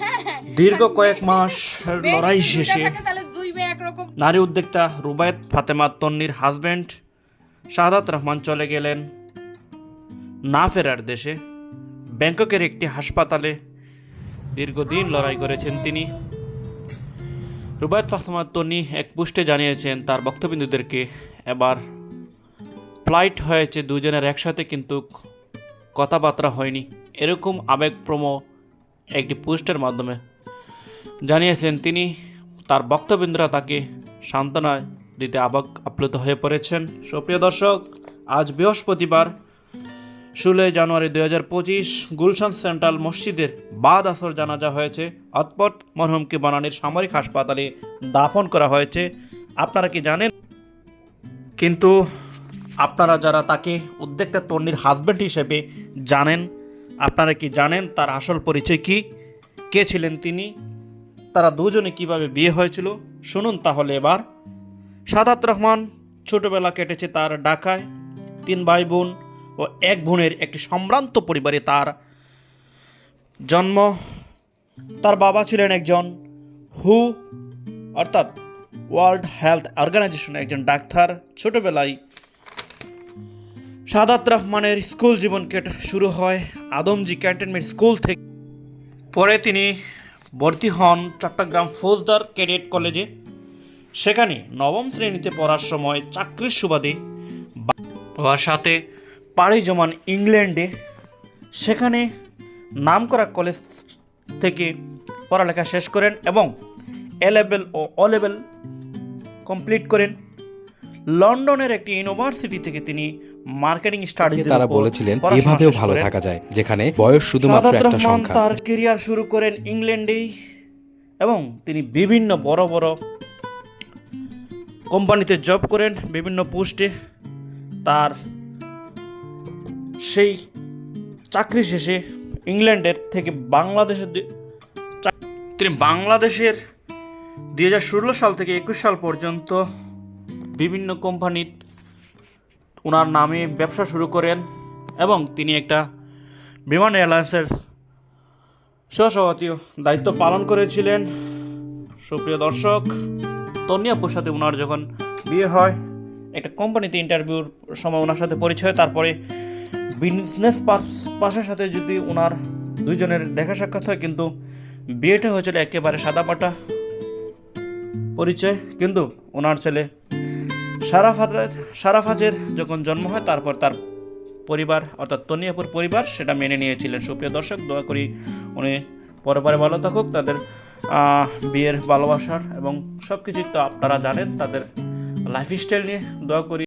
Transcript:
হ্যাঁ হ্যাঁ। দীর্ঘ কয়েক মাস লড়াই শেষে নারী উদ্যোক্তা রুবায়ত ফাতেমা তন্নির হাজব্যান্ড শাহাদাত রহমান চলে গেলেন না ফেরার দেশে। ব্যাংককের একটি হাসপাতালে দীর্ঘদিন লড়াই করেছেন তিনি। রুবায়েত ফাতেমা তন্নি এক পুষ্টে জানিয়েছেন তার বক্তবিন্দুদেরকে এবার ফ্লাইট হয়েছে দুজনের একসাথে কিন্তু কথাবার্তা হয়নি। এরকম আবেগপ্রম একটি পোস্টের মাধ্যমে। জানিয়েছেন তিনি, তার বক্তবৃন্দরা তাকে সান্ত্বনা দিতে আবেগ আপ্লুত হয়ে পড়েছেন। সুপ্রিয় দর্শক, আজ বৃহস্পতিবার, ষোলোই জানুয়ারি দুই হাজার পঁচিশ, গুলশান সেন্ট্রাল মসজিদের বাদ আসর জানাজা হয়েছে। অতপর মরহুমকে বানানির সামরিক হাসপাতালে দাফন করা হয়েছে। আপনারা কি জানেন? কিন্তু আপনারা যারা তাকে উদ্যোক্তা তন্নির হাজব্যান্ড হিসেবে জানেন আপনারা কি জানেন তার আসল পরিচয় কি? কে ছিলেন তিনি? তারা দুজনে কীভাবে বিয়ে হয়েছিল? শুনুন তাহলে এবার। সাদাত রহমান ছোটবেলা কেটেছে তার ঢাকায়। তিন ভাই বোন ও এক বোনের একটি সম্ভ্রান্ত পরিবারে তার জন্ম। তার বাবা ছিলেন একজন হু, অর্থাৎ ওয়ার্ল্ড হেলথ অর্গানাইজেশনের একজন ডাক্তার। ছোটবেলায় সাদাত রহমানের স্কুল জীবন কেটে শুরু হয় আদমজি ক্যান্টনমেন্ট স্কুল থেকে। পরে তিনি ভর্তি হন চট্টগ্রাম ফৌজদার ক্যাডেট কলেজে। সেখানে নবম শ্রেণীতে পড়ার সময় চাকরির সুবাদে হওয়ার সাথে পাড়ি জমান ইংল্যান্ডে। সেখানে নামকরা কলেজ থেকে পড়ালেখা শেষ করেন এবং এ লেভেল ও অ লেভেল কমপ্লিট করেন। লন্ডনের একটি ইউনিভার্সিটি থেকে তিনি মার্কেটিং স্টাডিজ তারা বলেছিলেন এভাবেও ভালো থাকা যায় যেখানে বয়স শুধুমাত্র একটা সংখ্যা। তার কেরিয়ার শুরু করেন ইংল্যান্ডেই এবং তিনি বিভিন্ন বড় বড় কোম্পানিতে জব করেন বিভিন্ন পোস্টে তার সেই চাকরি শেষে ইংল্যান্ডের থেকে বাংলাদেশের তিনি বাংলাদেশের দুই হাজার ষোলো সাল থেকে একুশ সাল পর্যন্ত বিভিন্ন কোম্পানির ওনার নামে ব্যবসা শুরু করেন এবং তিনি একটা বিমান এয়ারলাইন্সের সহসভাপতিও দায়িত্ব পালন করেছিলেন। সুপ্রিয় দর্শক তন্নি সাথে ওনার যখন বিয়ে হয়, একটা কোম্পানিতে ইন্টারভিউর সময় ওনার সাথে পরিচয়, তারপরে বিজনেস পাশের সাথে যদি ওনার দুইজনের দেখা সাক্ষাৎ হয়, কিন্তু বিয়েটা হয়েছিল একেবারে সাদামাটা পরিচয়। কিন্তু ওনার ছেলে সারাফাতের সারাফাজের যখন জন্ম হয়, তারপর তার পরিবার, অর্থাৎ তনিয়াপুর পরিবার, সেটা মেনে নিয়েছিলেন। সুপ্রিয় দর্শক, দোয়া করি উনি পরে পরে ভালো থাকুক, তাদের বিয়ের ভালোবাসার এবং সব কিছুই তো আপনারা জানেন, তাদের লাইফস্টাইল নিয়ে দোয়া করি।